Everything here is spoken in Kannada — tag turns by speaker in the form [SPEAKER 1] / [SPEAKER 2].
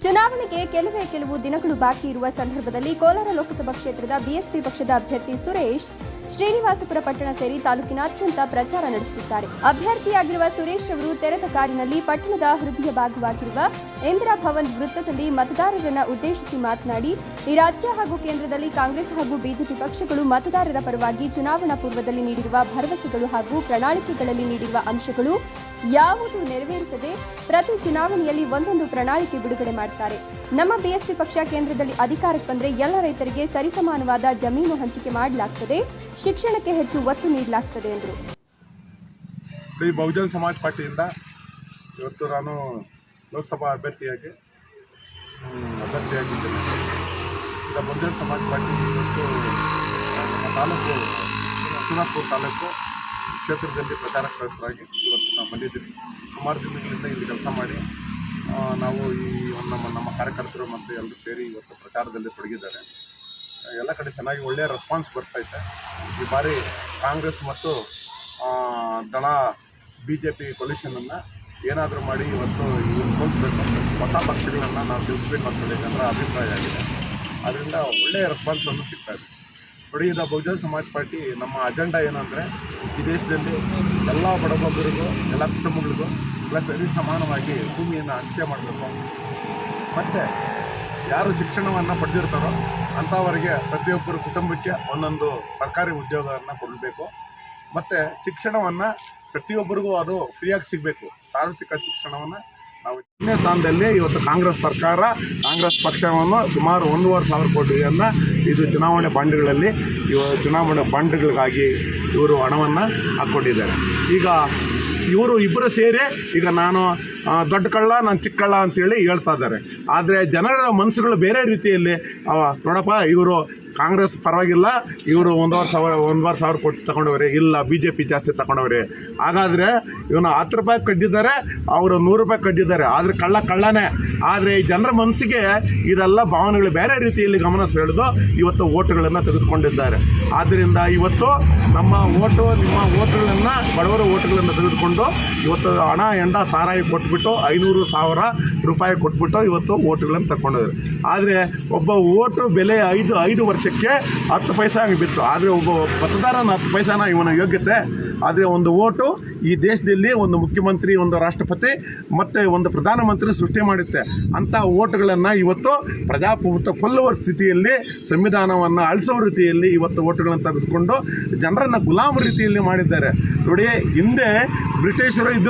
[SPEAKER 1] ಚುನಾವಣೆಗೆ ಕೆಲವೇ ಕೆಲವು ದಿನಗಳು ಬಾಕಿ ಇರುವ ಸಂದರ್ಭದಲ್ಲಿ ಕೋಲಾರ ಲೋಕಸಭಾ ಕ್ಷೇತ್ರದ ಬಿಎಸ್ಪಿ ಪಕ್ಷದ ಅಭ್ಯರ್ಥಿ ಸುರೇಶ್ ಶ್ರೀನಿವಾಸಪುರ ಪಟ್ಟಣ ಸೇರಿ ತಾಲೂಕಿನಾದ್ಯಂತ ಪ್ರಚಾರ ನಡೆಸುತ್ತಿದ್ದಾರೆ. ಅಭ್ಯರ್ಥಿಯಾಗಿರುವ ಸುರೇಶ್ ಅವರು ತೆರೆದ ಕಾರಿನಲ್ಲಿ ಪಟ್ಟಣದ ಹೃದಯ ಭಾಗವಾಗಿರುವ ಇಂದಿರಾ ಭವನ್ ವೃತ್ತದಲ್ಲಿ ಮತದಾರರನ್ನು ಉದ್ದೇಶಿಸಿ ಮಾತನಾಡಿ, ಈ ರಾಜ್ಯ ಹಾಗೂ ಕೇಂದ್ರದಲ್ಲಿ ಕಾಂಗ್ರೆಸ್ ಹಾಗೂ ಬಿಜೆಪಿ ಪಕ್ಷಗಳು ಮತದಾರರ ಪರವಾಗಿ ಚುನಾವಣಾ ಪೂರ್ವದಲ್ಲಿ ನೀಡಿರುವ ಭರವಸೆಗಳು ಹಾಗೂ ಪ್ರಣಾಳಿಕೆಗಳಲ್ಲಿ ನೀಡಿರುವ ಅಂಶಗಳು ಯಾವುದು ನೆರವೇರಿಸದೆ ಪ್ರತಿ ಚುನಾವಣೆಯಲ್ಲಿ ಒಂದೊಂದು ಪ್ರಣಾಳಿಕೆ ಬಿಡುಗಡೆ ಮಾಡುತ್ತಾರೆ ನಮ್ಮ ಬಿಎಸ್ಪಿ ಪಕ್ಷ ಕೇಂದ್ರದಲ್ಲಿ ಅಧಿಕಾರಕ್ಕೆ ಬಂದರೆ ಎಲ್ಲ ರೈತರಿಗೆ ಸರಿಸಮಾನವಾದ ಜಮೀನು ಹಂಚಿಕೆ ಮಾಡಲಾಗ್ತದೆ. ಶಿಕ್ಷಣಕ್ಕೆ ಹೆಚ್ಚು ಒತ್ತು ನೀಡಲಾಗ್ತದೆ ಎಂದರು.
[SPEAKER 2] ಈ ಬಹುಜನ ಸಮಾಜ ಪಾರ್ಟಿಯಿಂದ ಇವತ್ತು ನಾನು ಲೋಕಸಭಾ ಅಭ್ಯರ್ಥಿಯಾಗಿ ಅಭ್ಯರ್ಥಿಯಾಗಿದ್ದೇನೆ. ಈಗ ಬಹುಜನ ಸಮಾಜ ಪಾರ್ಟಿ ಇವತ್ತು ನಮ್ಮ ತಾಲೂಕು ಸುನಾಪುರ ತಾಲೂಕು ಕ್ಷೇತ್ರದಲ್ಲಿ ಪ್ರಚಾರಕರಾಗಿ ಇವತ್ತು ನಾವು ಬಂದಿದ್ದೀವಿ. ಸುಮಾರು ದಿನಗಳಿಂದ ಇಲ್ಲಿ ಕೆಲಸ ಮಾಡಿ ನಾವು ಈ ನಮ್ಮ ನಮ್ಮ ಕಾರ್ಯಕರ್ತರು ಮತ್ತು ಎಲ್ಲರೂ ಸೇರಿ ಇವತ್ತು ಪ್ರಚಾರದಲ್ಲಿ ತೊಡಗಿದ್ದಾರೆ. ಎಲ್ಲ ಕಡೆ ಚೆನ್ನಾಗಿ ಒಳ್ಳೆಯ ರೆಸ್ಪಾನ್ಸ್ ಬರ್ತೈತೆ. ಈ ಬಾರಿ ಕಾಂಗ್ರೆಸ್ ಮತ್ತು ದಳ ಬಿ ಜೆ ಪಿ ಕೊಲಿಷನನ್ನು ಏನಾದರೂ ಮಾಡಿ ಇವತ್ತು ಇವ್ರು ಸೋಲಿಸ್ಬೇಕು ಹೊಸ ಪಕ್ಷಗಳನ್ನು ನಾವು ಗೆಲ್ಲಿಸ್ಬೇಕು ಅಂತೇಳಿ ಜನರ ಅಭಿಪ್ರಾಯ ಆಗಿದೆ. ಅದರಿಂದ ಒಳ್ಳೆಯ ರೆಸ್ಪಾನ್ಸನ್ನು ಸಿಗ್ತಾ ಇದೆ. ನೋಡಿ ಇದು ಬಹುಜನ ಸಮಾಜ ಪಾರ್ಟಿ ನಮ್ಮ ಅಜೆಂಡಾ ಏನಂದರೆ ಈ ದೇಶದಲ್ಲಿ ಎಲ್ಲ ಬಡಬಗ್ಗರಿಗೂ ಎಲ್ಲ ಕುಟುಂಬಗಳಿಗೂ, ಎಲ್ಲ ಸರಿ ಸಮಾನವಾಗಿ ಭೂಮಿಯನ್ನು ಹಂಚಿಕೆ ಮಾಡಬೇಕು. ಮತ್ತು ಯಾರು ಶಿಕ್ಷಣವನ್ನು ಪಡೆದಿರ್ತಾರೋ ಅಂಥವರಿಗೆ ಪ್ರತಿಯೊಬ್ಬರ ಕುಟುಂಬಕ್ಕೆ ಒಂದೊಂದು ಸರ್ಕಾರಿ ಉದ್ಯೋಗವನ್ನು ಕೊಡಬೇಕು. ಮತ್ತು ಶಿಕ್ಷಣವನ್ನು ಪ್ರತಿಯೊಬ್ಬರಿಗೂ ಅದು ಫ್ರೀಯಾಗಿ ಸಿಗಬೇಕು. ಸಾರ್ವತ್ರಿಕ ಶಿಕ್ಷಣವನ್ನು ನಾವು ಎರಡನೇ ಸ್ಥಾನದಲ್ಲಿ ಇವತ್ತು ಕಾಂಗ್ರೆಸ್ ಸರ್ಕಾರ, ಕಾಂಗ್ರೆಸ್ ಪಕ್ಷವನ್ನು ಸುಮಾರು ಒಂದೂವರೆ ಸಾವಿರ ಕೋಟಿಯನ್ನು ಇದು ಚುನಾವಣೆ ಬಾಂಡ್ಗಳಲ್ಲಿ, ಇವ ಚುನಾವಣೆ ಬಾಂಡ್ಗಳಿಗಾಗಿ ಇವರು ಹಣವನ್ನು ಹಾಕ್ಕೊಂಡಿದ್ದಾರೆ. ಈಗ ಇವರು ಇಬ್ಬರು ಸೇರಿ ಈಗ ನಾನು ದೊಡ್ಡ ಕಳ್ಳ, ನಾನು ಚಿಕ್ಕ ಕಳ್ಳ ಅಂತೇಳಿ ಹೇಳ್ತಾ ಇದ್ದಾರೆ. ಆದರೆ ಜನರ ಮನಸ್ಸುಗಳು ಬೇರೆ ರೀತಿಯಲ್ಲಿ ನೋಡಪ್ಪ, ಇವರು ಕಾಂಗ್ರೆಸ್ ಪರವಾಗಿಲ್ಲ, ಇವರು ಒಂದೂವರೆ ಸಾವಿರ ಒಂದೂವರೆ ಸಾವಿರ ಕೋಟಿ ತಗೊಂಡವ್ರೆ ಇಲ್ಲ ಬಿ ಜೆ ಪಿ ಜಾಸ್ತಿ ತಗೊಂಡವ್ರೆ ಹಾಗಾದರೆ ಇವನು ಹತ್ತು ರೂಪಾಯಿ ಕಡ್ಡಿದ್ದಾರೆ ಅವರು ನೂರು ರೂಪಾಯಿ ಕಡ್ಡಿದ್ದಾರೆ ಆದರೆ ಕಳ್ಳ ಕಳ್ಳನೇ. ಆದರೆ ಈ ಜನರ ಮನಸ್ಸಿಗೆ ಇದೆಲ್ಲ ಭಾವನೆಗಳು ಬೇರೆ ರೀತಿಯಲ್ಲಿ ಗಮನ ಸೆಳೆದು ಇವತ್ತು ಓಟುಗಳನ್ನು ತೆಗೆದುಕೊಂಡಿದ್ದಾರೆ. ಆದ್ದರಿಂದ ಇವತ್ತು ನಮ್ಮ ಓಟು, ನಿಮ್ಮ ಓಟುಗಳನ್ನು, ಬಡವರ ಓಟುಗಳನ್ನು ತೆಗೆದುಕೊಂಡು ಇವತ್ತು ಹಣ, ಎಂಡ, ಸಾರಾಯಿ ಕೊಟ್ಬಿಟ್ಟು ಐನೂರು ಸಾವಿರ ರೂಪಾಯಿ ಕೊಟ್ಬಿಟ್ಟು ಇವತ್ತು ಓಟುಗಳನ್ನು ತಗೊಂಡಿದ್ದಾರೆ ಆದರೆ ಒಬ್ಬ ಓಟು ಬೆಲೆ ಐದು ಐದು ವರ್ಷಕ್ಕೆ ಹತ್ತು ಪೈಸಾ ಬಿತ್ತು. ಆದರೆ ಒಬ್ಬ ಮತದಾರನ ಹತ್ತು ಪೈಸಾನ ಇವನ ಯೋಗ್ಯತೆ. ಆದರೆ ಒಂದು ಓಟು ಈ ದೇಶದಲ್ಲಿ ಒಂದು ಮುಖ್ಯಮಂತ್ರಿ, ಒಂದು ರಾಷ್ಟ್ರಪತಿ, ಮತ್ತು ಒಂದು ಪ್ರಧಾನಮಂತ್ರಿ ಸೃಷ್ಟಿ ಮಾಡುತ್ತೆ. ಅಂಥ ಓಟುಗಳನ್ನು ಇವತ್ತು ಪ್ರಜಾಪ್ರಭುತ್ವ ಕೊಲ್ಲುವ ಸ್ಥಿತಿಯಲ್ಲಿ, ಸಂವಿಧಾನವನ್ನು ಅಳಿಸುವ ರೀತಿಯಲ್ಲಿ ಇವತ್ತು ಓಟುಗಳನ್ನು ತೆಗೆದುಕೊಂಡು ಜನರನ್ನು ಗುಲಾಮ ರೀತಿಯಲ್ಲಿ ಮಾಡಿದ್ದಾರೆ. ನೋಡಿ, ಹಿಂದೆ ಬ್ರಿಟಿಷರು ಇದ್ದರು